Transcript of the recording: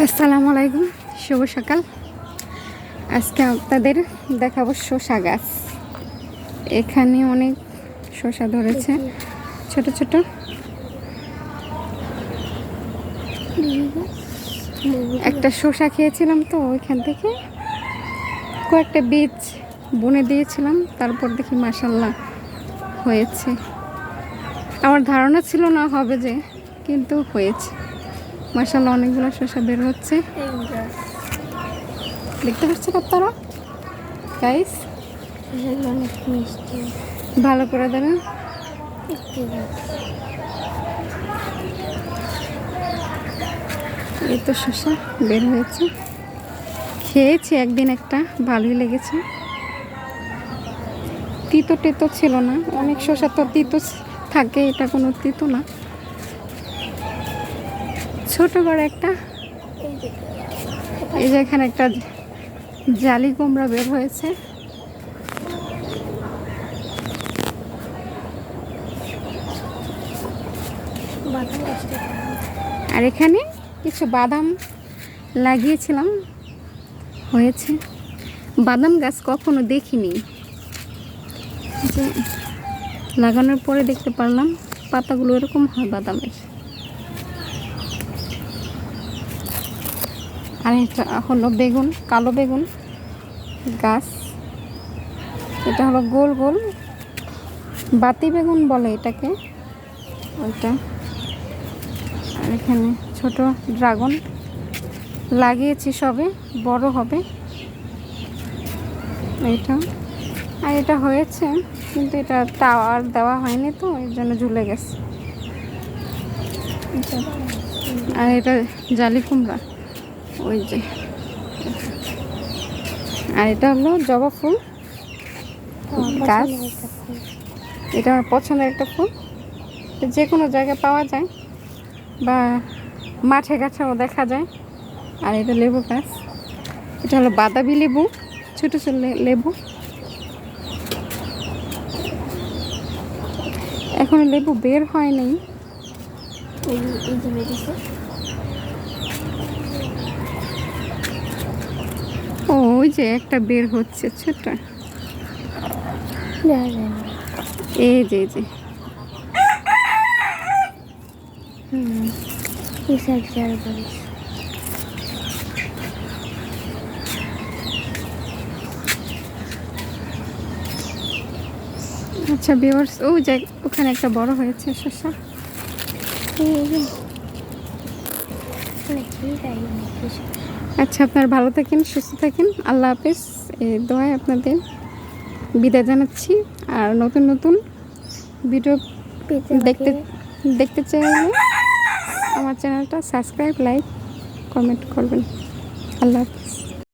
আসসালামু আলাইকুম, শুভ সকাল। আজকে আপনাদের দেখাবো শসা গাছ। এখানে অনেক শসা ধরেছে, ছোট ছোট। একটা শসা খেয়েছিলাম তো ওইখান থেকে। কয়েকটা বীজ বুনে দিয়েছিলাম, তারপর দেখি মাসাল্লাহ হয়েছে। আমার ধারণা ছিল না হবে যে, কিন্তু হয়েছে। মাসাল্লাহ অনেকগুলো শসা বের হচ্ছে। দেখতে পাচ্ছেন আপনারা? গাইস ভালো করে দেবেন একটি এই তো শসা বের হয়েছে। খেয়েছি একদিন একটা, ভালোই লেগেছে। তিতো টেতো ছিল না, অনেক শসা তো তিতো থাকে এটা কোনো তিতো না। ছোট বড় একটা। এই যে এখানে একটা জালি কুমড়া বের হয়েছে। আর এখানে কিছু বাদাম লাগিয়েছিলাম। হয়েছে। বাদাম গাছ কখনো দেখিনি। লাগানোর পরে দেখতে পারলাম, পাতাগুলো এরকম হয় বাদামের। আর এটা হলো বেগুন, কালো বেগুন গাছ। এটা হলো গোল গোল বাতি বেগুন বলে এটাকে। ওইটা। আর এখানে ছোট ড্রাগন লাগিয়েছি সবে, বড় হবে। এটা আর এটা হয়েছে, কিন্তু এটা টাওয়ার দেওয়া হয়নি তো, এর জন্য ঝুলে গেছে। আর এটা জালি কুমড়া। ওই যে। আর এটা হলো জবা ফুল। গাছ। এটা আমার পছন্দের একটা ফুল। যে কোনো জায়গায় পাওয়া যায় বা মাঠে গাছেও দেখা যায়। আর এটা লেবু গাছ। এটা হলো বাতাবি লেবু, ছোটো ছোটো লেবু। এখন লেবু বের হয় নাই এই এই যে বেরিয়েছে ও ওই যে একটা বের হচ্ছে ছোট এই যে আচ্ছা বিয়ার্স ও যে ওখানে একটা বড় হয়েছে শসা এই যে নাকি তাই নাকি আচ্ছা আপনার ভালো থাকেন সুস্থ থাকেন। আল্লাহ হাফেজ। এই দোয়ায় আপনাদের বিদায় জানাচ্ছি। আর নতুন নতুন ভিডিও দেখতে দেখতে চাইলে আমার চ্যানেলটা সাবস্ক্রাইব লাইক কমেন্ট করবেন। আল্লাহ হাফিজ।